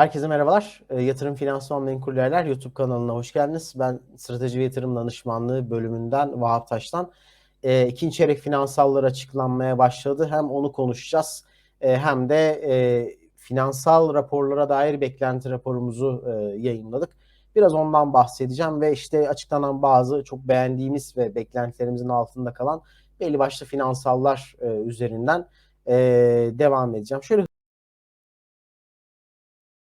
Herkese merhabalar. E, Yatırım Finansman Menkullerler YouTube kanalına hoş geldiniz. Ben Strateji ve Yatırım Danışmanlığı bölümünden Vahap Taş'tan. E, ikinci çeyrek finansallar açıklanmaya başladı. Hem onu konuşacağız e, hem de e, finansal raporlara dair beklenti raporumuzu e, yayınladık. Biraz ondan bahsedeceğim ve işte açıklanan bazı çok beğendiğimiz ve beklentilerimizin altında kalan belli başlı finansallar e, üzerinden e, devam edeceğim. Şöyle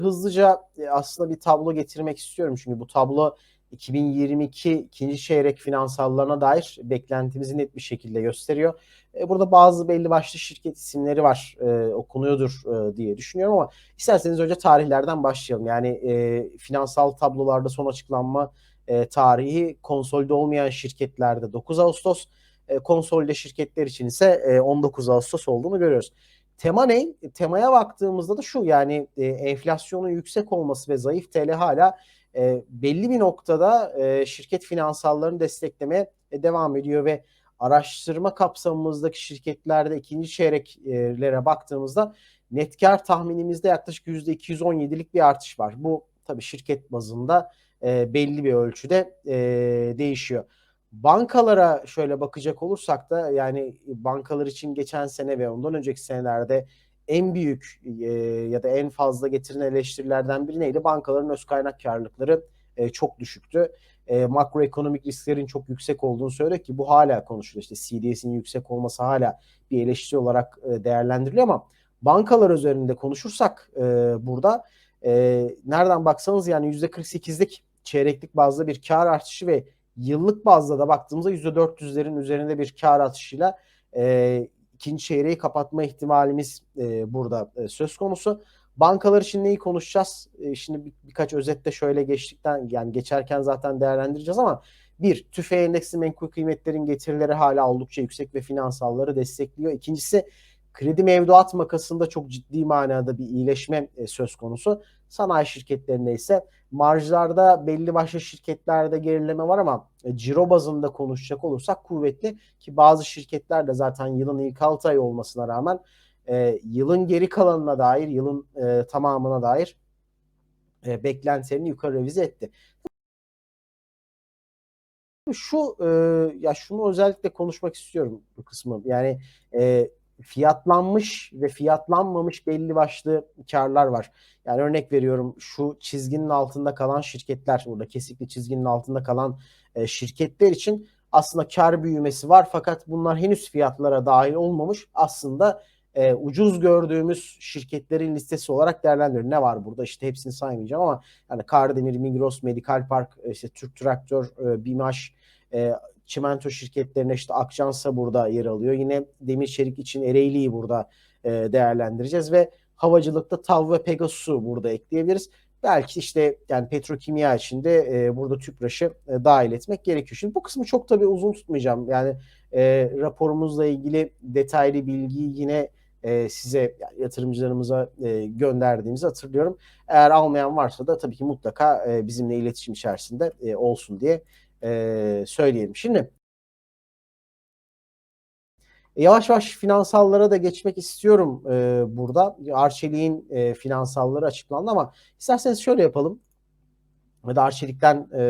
hızlıca e, aslında bir tablo getirmek istiyorum. Çünkü bu tablo 2022 ikinci çeyrek finansallarına dair beklentimizi net bir şekilde gösteriyor. E, burada bazı belli başlı şirket isimleri var e, okunuyordur e, diye düşünüyorum ama isterseniz önce tarihlerden başlayalım. Yani e, finansal tablolarda son açıklanma e, tarihi konsolide olmayan şirketlerde 9 Ağustos, e, konsolide şirketler için ise e, 19 Ağustos olduğunu görüyoruz. Tema ne? Temaya baktığımızda da şu yani e, enflasyonun yüksek olması ve zayıf TL hala e, belli bir noktada e, şirket finansallarını desteklemeye e, devam ediyor ve araştırma kapsamımızdaki şirketlerde ikinci çeyreklere baktığımızda net kar tahminimizde yaklaşık %217'lik bir artış var. Bu tabii şirket bazında e, belli bir ölçüde e, değişiyor. Bankalara şöyle bakacak olursak da yani bankalar için geçen sene ve ondan önceki senelerde en büyük e, ya da en fazla getirilen eleştirilerden biri neydi? Bankaların öz kaynak karlılıkları e, çok düşüktü. E, makroekonomik risklerin çok yüksek olduğunu söylüyor ki bu hala konuşuluyor. İşte CDS'in yüksek olması hala bir eleştiri olarak e, değerlendiriliyor ama bankalar üzerinde konuşursak e, burada e, nereden baksanız yani %48'lik çeyreklik bazda bir kar artışı ve yıllık bazda da baktığımızda %400'lerin üzerinde bir kar atışıyla e, ikinci çeyreği kapatma ihtimalimiz e, burada e, söz konusu. Bankalar için neyi konuşacağız? E, şimdi bir, birkaç özette şöyle geçtikten yani geçerken zaten değerlendireceğiz ama bir, tüfe endeksi menkul kıymetlerin getirileri hala oldukça yüksek ve finansalları destekliyor. İkincisi kredi mevduat makasında çok ciddi manada bir iyileşme e, söz konusu. Sanayi şirketlerinde ise marjlarda belli başlı şirketlerde gerileme var ama e, ciro bazında konuşacak olursak kuvvetli ki bazı şirketler de zaten yılın ilk 6 ay olmasına rağmen e, yılın geri kalanına dair, yılın e, tamamına dair e, beklentilerini yukarı revize etti. Şu e, ya şunu özellikle konuşmak istiyorum bu kısmı. Yani e, fiyatlanmış ve fiyatlanmamış belli başlı karlar var. Yani örnek veriyorum şu çizginin altında kalan şirketler burada kesikli çizginin altında kalan e, şirketler için aslında kar büyümesi var fakat bunlar henüz fiyatlara dahil olmamış. Aslında e, ucuz gördüğümüz şirketlerin listesi olarak değerlendiriyor. Ne var burada? İşte hepsini saymayacağım ama yani Kardemir, Migros, Medical Park, işte Türk Traktör, e, BİMAŞ, e, çimento şirketlerine işte Akçansa burada yer alıyor. Yine demir çelik için Ereğli'yi burada e, değerlendireceğiz ve havacılıkta TAV ve Pegasus'u burada ekleyebiliriz. Belki işte yani petrokimya için de e, burada TÜPRAŞ'ı e, dahil etmek gerekiyor. Şimdi bu kısmı çok tabii uzun tutmayacağım. Yani e, raporumuzla ilgili detaylı bilgiyi yine e, size yatırımcılarımıza e, gönderdiğimizi hatırlıyorum. Eğer almayan varsa da tabii ki mutlaka e, bizimle iletişim içerisinde e, olsun diye e, söyleyelim. Şimdi yavaş yavaş finansallara da geçmek istiyorum e, burada. Arçelik'in e, finansalları açıklandı ama isterseniz şöyle yapalım. Ya da Arçelik'ten e,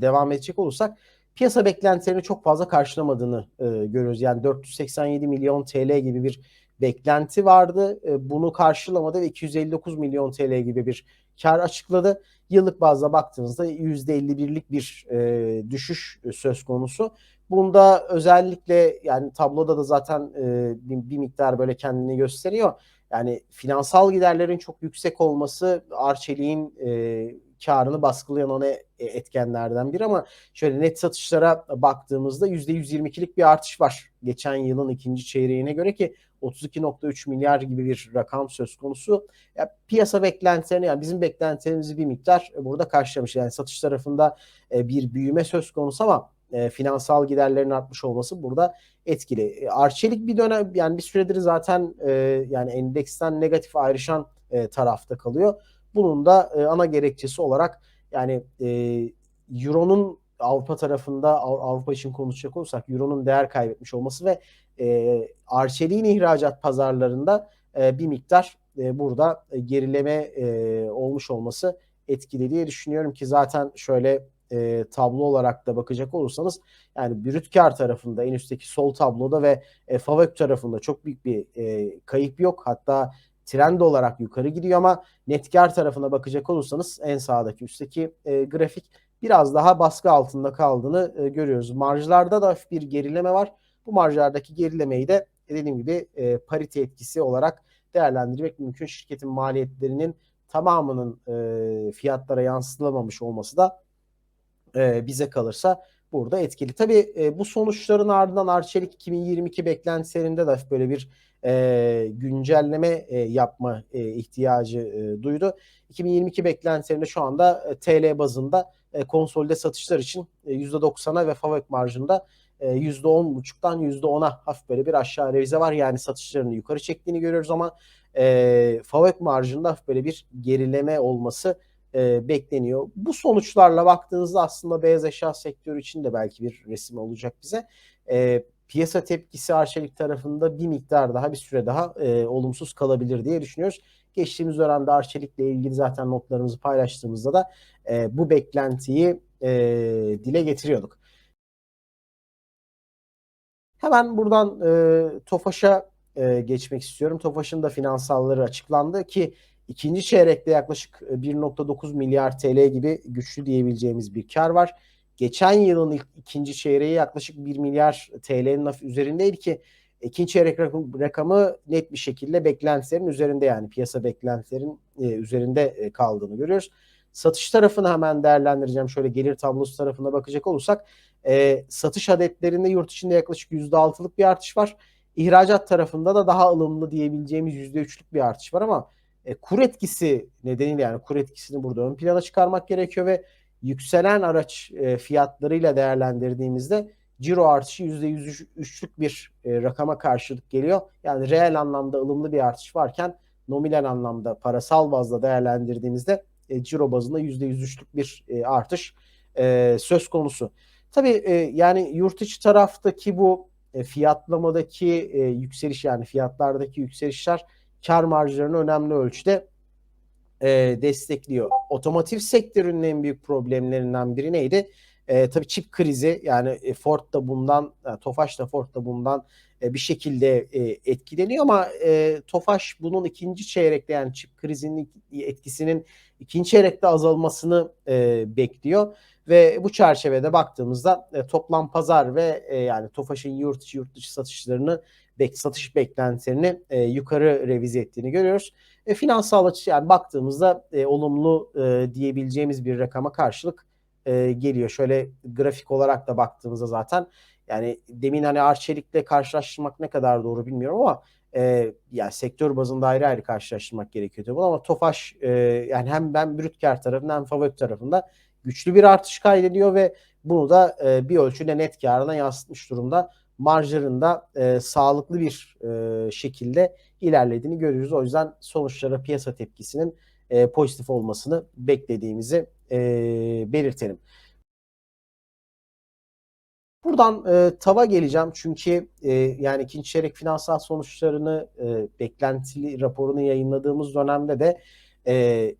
devam edecek olursak piyasa beklentilerini çok fazla karşılamadığını e, görüyoruz. Yani 487 milyon TL gibi bir beklenti vardı. E, bunu karşılamadı ve 259 milyon TL gibi bir kar açıkladı. Yıllık bazda baktığınızda %51'lik bir e, düşüş e, söz konusu. Bunda özellikle yani tabloda da zaten e, bir, bir miktar böyle kendini gösteriyor. Yani finansal giderlerin çok yüksek olması Arçelik'in e, karını baskılayan ona etkenlerden biri ama şöyle net satışlara baktığımızda %122'lik bir artış var. Geçen yılın ikinci çeyreğine göre ki 32.3 milyar gibi bir rakam söz konusu. Ya, piyasa beklentilerini yani bizim beklentilerimizi bir miktar burada karşılamış. Yani satış tarafında e, bir büyüme söz konusu ama e, finansal giderlerin artmış olması burada etkili. E, Arçelik bir dönem yani bir süredir zaten yani endeksten negatif ayrışan tarafta kalıyor. Bunun da ana gerekçesi olarak yani Euro'nun Avrupa tarafında Avrupa için konuşacak olursak Euro'nun değer kaybetmiş olması ve e, Arçelik'in ihracat pazarlarında e, bir miktar e, burada gerileme e, olmuş olması etkili diye düşünüyorum ki zaten şöyle e, tablo olarak da bakacak olursanız yani brüt kar tarafında en üstteki sol tabloda ve e, FAVÖK tarafında çok büyük bir e, kayıp yok. Hatta trend olarak yukarı gidiyor ama net kar tarafına bakacak olursanız en sağdaki üstteki e, grafik biraz daha baskı altında kaldığını e, görüyoruz. Marjlarda da bir gerileme var. Bu marjlardaki gerilemeyi de dediğim gibi e, parite etkisi olarak değerlendirmek mümkün. Şirketin maliyetlerinin tamamının e, fiyatlara yansıtılamamış olması da e, bize kalırsa burada etkili. Tabii e, bu sonuçların ardından Arçelik 2022 beklentilerinde de böyle bir e, güncelleme e, yapma e, ihtiyacı e, duydu. 2022 beklentilerinde şu anda e, TL bazında e, konsolide satışlar için e, %90'a ve FAVÖK marjında e, %10.5'tan %10'a hafif böyle bir aşağı revize var. Yani satışlarını yukarı çektiğini görüyoruz ama e, marjında hafif böyle bir gerileme olması e, bekleniyor. Bu sonuçlarla baktığınızda aslında beyaz eşya sektörü için de belki bir resim olacak bize. E, piyasa tepkisi Arçelik tarafında bir miktar daha bir süre daha e, olumsuz kalabilir diye düşünüyoruz. Geçtiğimiz dönemde Arçelik'le ilgili zaten notlarımızı paylaştığımızda da e, bu beklentiyi e, dile getiriyorduk. Hemen buradan e, TOFAŞ'a e, geçmek istiyorum. TOFAŞ'ın da finansalları açıklandı ki ikinci çeyrekte yaklaşık 1.9 e, milyar TL gibi güçlü diyebileceğimiz bir kar var. Geçen yılın ilk, ikinci çeyreği yaklaşık 1 milyar TL'nin üzerindeydi ki ikinci çeyrek rakamı net bir şekilde beklentilerin üzerinde yani piyasa beklentilerin e, üzerinde e, kaldığını görüyoruz. Satış tarafını hemen değerlendireceğim. Şöyle gelir tablosu tarafına bakacak olursak e, satış adetlerinde yurt içinde yaklaşık %6'lık bir artış var. İhracat tarafında da daha ılımlı diyebileceğimiz %3'lük bir artış var ama e, kur etkisi nedeniyle yani kur etkisini burada ön plana çıkarmak gerekiyor ve yükselen araç e, fiyatlarıyla değerlendirdiğimizde ciro artışı %103'lük bir e, rakama karşılık geliyor. Yani reel anlamda ılımlı bir artış varken nominal anlamda parasal bazda değerlendirdiğimizde e, ciro bazında %103'lük bir e, artış e, söz konusu. Tabii e, yani yurt içi taraftaki bu e, fiyatlamadaki e, yükseliş yani fiyatlardaki yükselişler kar marjlarını önemli ölçüde e, destekliyor. Otomotiv sektörünün en büyük problemlerinden biri neydi? E, tabii çip krizi yani e, Ford da bundan, yani Tofaş da Ford da bundan e, bir şekilde e, etkileniyor ama e, Tofaş bunun ikinci çeyrekte yani çip krizinin etkisinin ikinci çeyrekte azalmasını e, bekliyor. Ve bu çerçevede baktığımızda e, toplam pazar ve e, yani Tofaş'ın yurt içi yurt dışı satışlarını bek, satış beklentilerini e, yukarı revize ettiğini görüyoruz. E, finansal açı yani baktığımızda e, olumlu e, diyebileceğimiz bir rakama karşılık e, geliyor. Şöyle grafik olarak da baktığımızda zaten yani demin hani Arçelik'le karşılaştırmak ne kadar doğru bilmiyorum ama e, yani sektör bazında ayrı ayrı karşılaştırmak gerekiyor tabii ama Tofaş e, yani hem ben brüt kar tarafında hem favök tarafında güçlü bir artış kaydediyor ve bunu da e, bir ölçüde net karına yansıtmış durumda. Marjlarında e, sağlıklı bir e, şekilde ilerlediğini görüyoruz. O yüzden sonuçlara piyasa tepkisinin e, pozitif olmasını beklediğimizi e, belirtelim. Buradan e, tava geleceğim çünkü e, yani ikinci çeyrek finansal sonuçlarını e, beklentili raporunu yayınladığımız dönemde de e,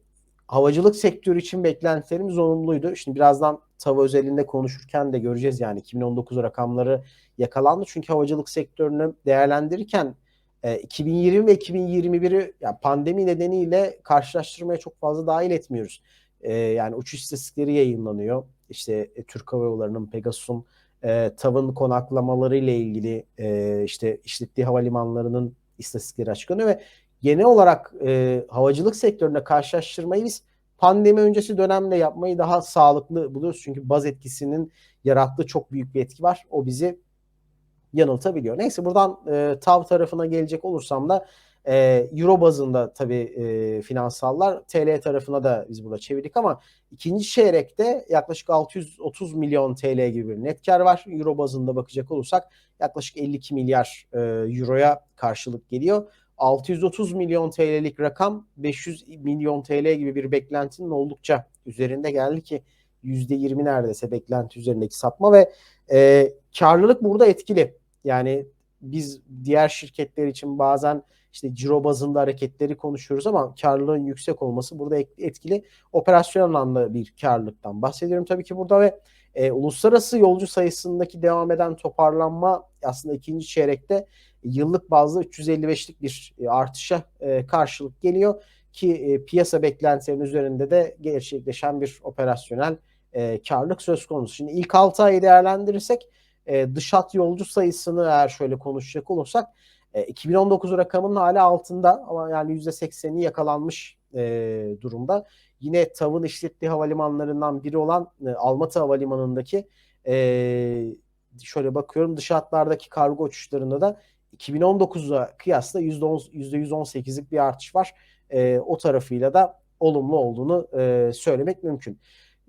havacılık sektörü için beklentilerimiz olumluydu. Şimdi birazdan tava özelinde konuşurken de göreceğiz yani 2019 rakamları yakalandı. Çünkü havacılık sektörünü değerlendirirken e, 2020 ve 2021'i yani pandemi nedeniyle karşılaştırmaya çok fazla dahil etmiyoruz. E, yani uçuş istatistikleri yayınlanıyor. İşte e, Türk Hava Yolları'nın Pegasus'un e, tavın konaklamaları ile ilgili e, işte işlettiği havalimanlarının istatistikleri açıklanıyor ve genel olarak e, havacılık sektöründe karşılaştırmayı biz pandemi öncesi dönemle yapmayı daha sağlıklı buluyoruz. Çünkü baz etkisinin yarattığı çok büyük bir etki var. O bizi yanıltabiliyor. Neyse buradan e, TAV tarafına gelecek olursam da e, Euro bazında tabii e, finansallar TL tarafına da biz burada çevirdik ama ikinci çeyrekte yaklaşık 630 milyon TL gibi bir net kar var. Euro bazında bakacak olursak yaklaşık 52 milyar e, Euro'ya karşılık geliyor. 630 milyon TL'lik rakam 500 milyon TL gibi bir beklentinin oldukça üzerinde geldi ki %20 neredeyse beklenti üzerindeki sapma ve e, karlılık burada etkili. Yani biz diğer şirketler için bazen işte ciro bazında hareketleri konuşuyoruz ama karlılığın yüksek olması burada etkili. Operasyon anlamda bir karlılıktan bahsediyorum tabii ki burada ve e, uluslararası yolcu sayısındaki devam eden toparlanma aslında ikinci çeyrekte yıllık bazda 355'lik bir e, artışa e, karşılık geliyor ki e, piyasa beklentilerinin üzerinde de gerçekleşen bir operasyonel e, karlılık söz konusu. Şimdi ilk 6 ayı değerlendirirsek e, dış yolcu sayısını eğer şöyle konuşacak olursak e, 2019 rakamının hala altında ama yani %80'i yakalanmış e, durumda. Yine TAV'ın işlettiği havalimanlarından biri olan e, Almatı Havalimanı'ndaki e, şöyle bakıyorum dış hatlardaki kargo uçuşlarında da 2019'a kıyasla %10, %118'lik bir artış var. E, o tarafıyla da olumlu olduğunu e, söylemek mümkün.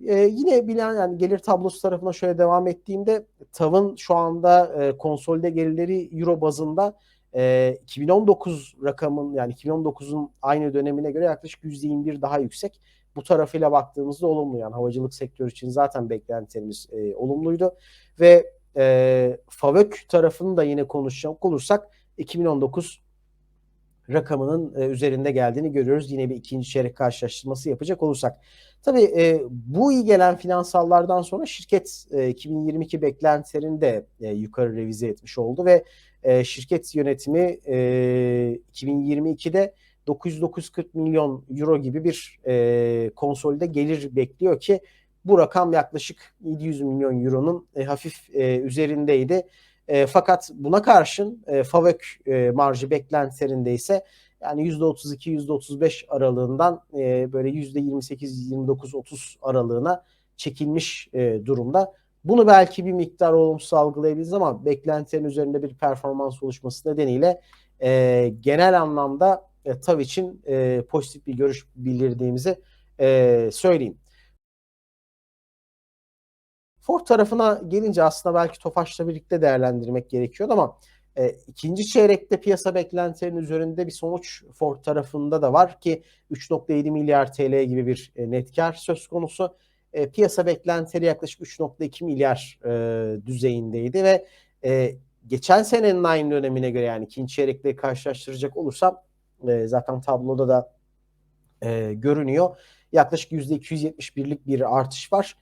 E, yine bilen yani gelir tablosu tarafına şöyle devam ettiğimde TAV'ın şu anda e, konsolide gelirleri euro bazında e, 2019 rakamın yani 2019'un aynı dönemine göre yaklaşık %21 daha yüksek. Bu tarafıyla baktığımızda olumlu yani havacılık sektörü için zaten beklentilerimiz e, olumluydu ve e, FAVÖK tarafını da yine konuşacak olursak 2019 rakamının e, üzerinde geldiğini görüyoruz. Yine bir ikinci çeyrek karşılaştırması yapacak olursak. Tabii e, bu iyi gelen finansallardan sonra şirket e, 2022 beklentilerini de e, yukarı revize etmiş oldu ve e, şirket yönetimi e, 2022'de 940 milyon euro gibi bir e, konsolide gelir bekliyor ki bu rakam yaklaşık 700 milyon euronun e, hafif e, üzerindeydi. E, fakat buna karşın e, FAVÖK e, marjı beklentilerinde ise yani %32 %35 aralığından e, böyle %28 29 30 aralığına çekilmiş e, durumda. Bunu belki bir miktar olumsuz algılayabiliriz ama beklentilerin üzerinde bir performans oluşması nedeniyle e, genel anlamda e, TAV için e, pozitif bir görüş bildirdiğimizi e, söyleyeyim. Ford tarafına gelince aslında belki Tofaş'la birlikte değerlendirmek gerekiyordu ama e, ikinci çeyrekte piyasa beklentilerinin üzerinde bir sonuç Ford tarafında da var ki 3.7 milyar TL gibi bir e, net kar söz konusu. E, piyasa beklentileri yaklaşık 3.2 milyar e, düzeyindeydi ve e, geçen senenin aynı dönemine göre yani ikinci çeyrekle karşılaştıracak olursam e, zaten tabloda da e, görünüyor. Yaklaşık %271'lik bir artış var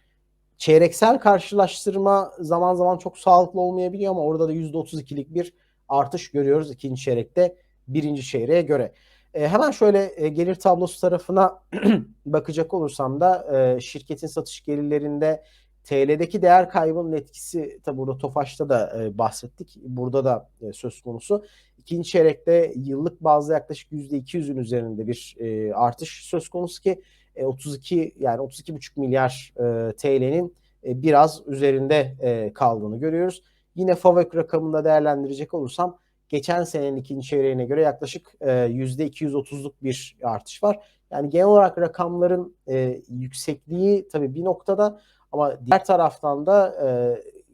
çeyreksel karşılaştırma zaman zaman çok sağlıklı olmayabiliyor ama orada da %32'lik bir artış görüyoruz ikinci çeyrekte birinci çeyreğe göre. E, hemen şöyle e, gelir tablosu tarafına bakacak olursam da e, şirketin satış gelirlerinde TL'deki değer kaybının etkisi tabi burada Tofaş'ta da e, bahsettik. Burada da e, söz konusu. İkinci çeyrekte yıllık bazda yaklaşık %200'ün üzerinde bir e, artış söz konusu ki 32 e, yani 32,5 milyar e, TL'nin e, biraz üzerinde kaldığını görüyoruz. Yine FAVÖK rakamında değerlendirecek olursam geçen senenin ikinci çeyreğine göre yaklaşık %230'luk bir artış var. Yani genel olarak rakamların yüksekliği tabii bir noktada ama diğer taraftan da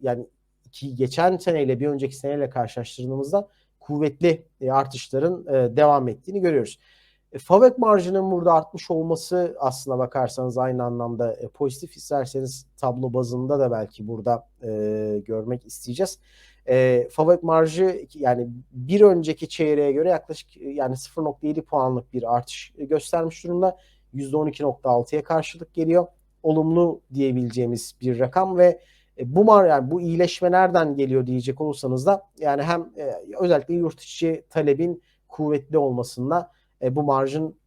yani iki, geçen seneyle bir önceki seneyle karşılaştırdığımızda kuvvetli artışların devam ettiğini görüyoruz. E, marjının burada artmış olması aslına bakarsanız aynı anlamda e, pozitif isterseniz tablo bazında da belki burada e, görmek isteyeceğiz. E, Favek marjı yani bir önceki çeyreğe göre yaklaşık e, yani 0.7 puanlık bir artış göstermiş durumda. %12.6'ya karşılık geliyor. Olumlu diyebileceğimiz bir rakam ve e, bu mar yani bu iyileşme nereden geliyor diyecek olursanız da yani hem e, özellikle yurt içi talebin kuvvetli olmasında e, bu marjın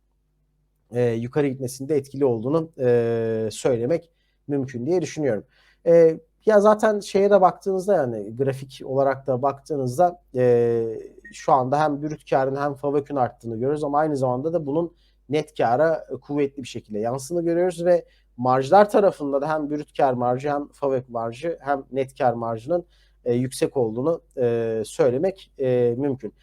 e, yukarı gitmesinde etkili olduğunu e, söylemek mümkün diye düşünüyorum. E, ya zaten şeye de baktığınızda yani grafik olarak da baktığınızda e, şu anda hem brüt karın hem favökün arttığını görüyoruz ama aynı zamanda da bunun net kara kuvvetli bir şekilde yansını görüyoruz ve marjlar tarafında da hem brüt kar marjı hem favök marjı hem net kar marjının e, yüksek olduğunu e, söylemek e, mümkün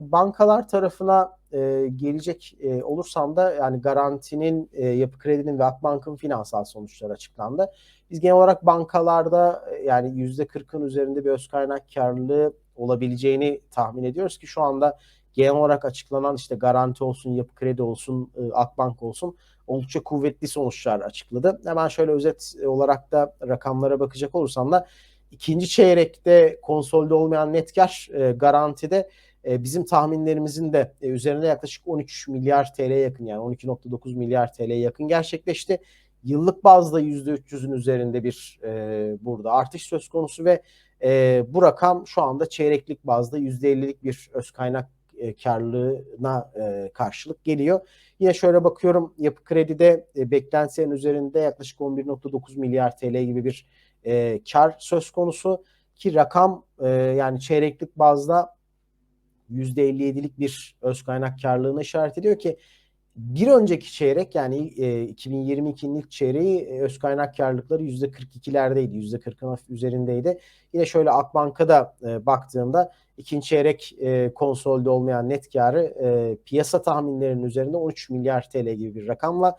bankalar tarafına e, gelecek e, olursam da yani garantinin, e, yapı kredinin ve Akbank'ın finansal sonuçları açıklandı. Biz genel olarak bankalarda e, yani %40'ın üzerinde bir öz kaynak karlılığı olabileceğini tahmin ediyoruz ki şu anda genel olarak açıklanan işte garanti olsun, yapı kredi olsun, e, Akbank olsun oldukça kuvvetli sonuçlar açıkladı. Hemen şöyle özet olarak da rakamlara bakacak olursam da ikinci çeyrekte konsolide olmayan net kar e, garantide bizim tahminlerimizin de e, üzerinde yaklaşık 13 milyar TL'ye yakın yani 12.9 milyar TL'ye yakın gerçekleşti. Yıllık bazda %300'ün üzerinde bir e, burada artış söz konusu ve e, bu rakam şu anda çeyreklik bazda %50'lik bir öz kaynak e, karlılığına e, karşılık geliyor. Yine şöyle bakıyorum yapı kredide e, beklentilerin üzerinde yaklaşık 11.9 milyar TL gibi bir e, kar söz konusu ki rakam e, yani çeyreklik bazda %57'lik bir öz kaynak karlılığına işaret ediyor ki bir önceki çeyrek yani e, 2022'nin ilk çeyreği e, öz kaynak karlılıkları %42'lerdeydi. %40'ın hafif üzerindeydi. Yine şöyle Akbank'a e, baktığımda ikinci çeyrek e, konsolde olmayan net karı e, piyasa tahminlerinin üzerinde 13 milyar TL gibi bir rakamla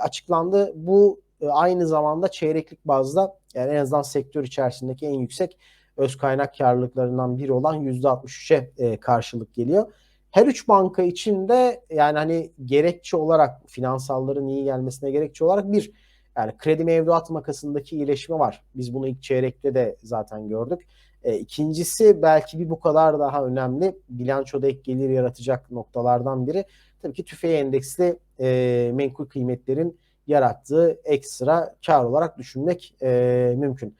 açıklandı. Bu aynı zamanda çeyreklik bazda yani en azından sektör içerisindeki en yüksek öz kaynak karlılıklarından biri olan %63'e e, karşılık geliyor. Her üç banka için de yani hani gerekçe olarak finansalların iyi gelmesine gerekçe olarak bir yani kredi mevduat makasındaki iyileşme var. Biz bunu ilk çeyrekte de zaten gördük. E, ikincisi belki bir bu kadar daha önemli bilançoda ek gelir yaratacak noktalardan biri. Tabii ki tüfeği endeksli e, menkul kıymetlerin yarattığı ekstra kar olarak düşünmek e, mümkün.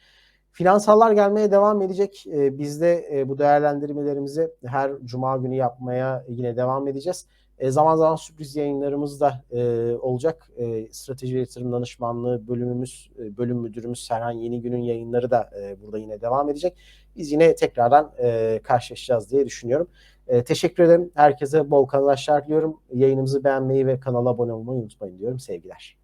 Finansallar gelmeye devam edecek. E, biz de e, bu değerlendirmelerimizi her cuma günü yapmaya yine devam edeceğiz. E, zaman zaman sürpriz yayınlarımız da e, olacak. E, Strateji Yatırım Danışmanlığı bölümümüz, bölüm müdürümüz Serhan Yeni Gün'ün yayınları da burada yine devam edecek. Biz yine tekrardan karşılaşacağız diye düşünüyorum. Teşekkür ederim. Herkese bol kazançlar diliyorum. Yayınımızı beğenmeyi ve kanala abone olmayı unutmayın diyorum. Sevgiler.